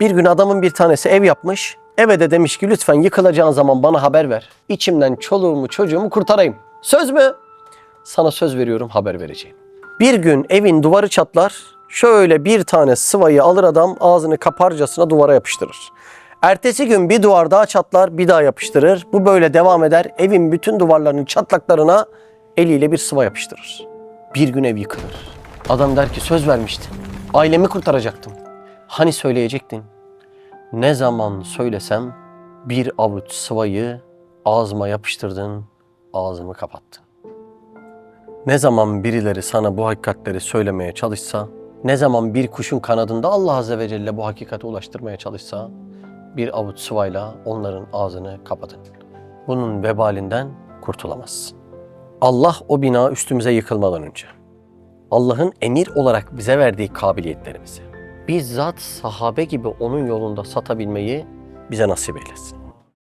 Bir gün adamın bir tanesi ev yapmış. Eve de demiş ki lütfen yıkılacağın zaman bana haber ver. İçimden çoluğumu çocuğumu kurtarayım. Söz mü? Sana söz veriyorum haber vereceğim. Bir gün evin duvarı çatlar. Şöyle bir tane sıvayı alır adam ağzını kaparcasına duvara yapıştırır. Ertesi gün bir duvar daha çatlar bir daha yapıştırır. Bu böyle devam eder. Evin bütün duvarlarının çatlaklarına eliyle bir sıva yapıştırır. Bir gün ev yıkılır. Adam der ki söz vermiştin. Ailemi kurtaracaktım. Hani söyleyecektin? Ne zaman söylesem bir avuç sıvayı ağzıma yapıştırdın, ağzımı kapattın. Ne zaman birileri sana bu hakikatleri söylemeye çalışsa, ne zaman bir kuşun kanadında Allah Azze ve Celle bu hakikati ulaştırmaya çalışsa, bir avuç sıvayla onların ağzını kapatın. Bunun vebalinden kurtulamazsın. Allah o bina üstümüze yıkılmadan önce, Allah'ın emir olarak bize verdiği kabiliyetlerimizi, bizzat sahabe gibi onun yolunda satabilmeyi bize nasip eylesin.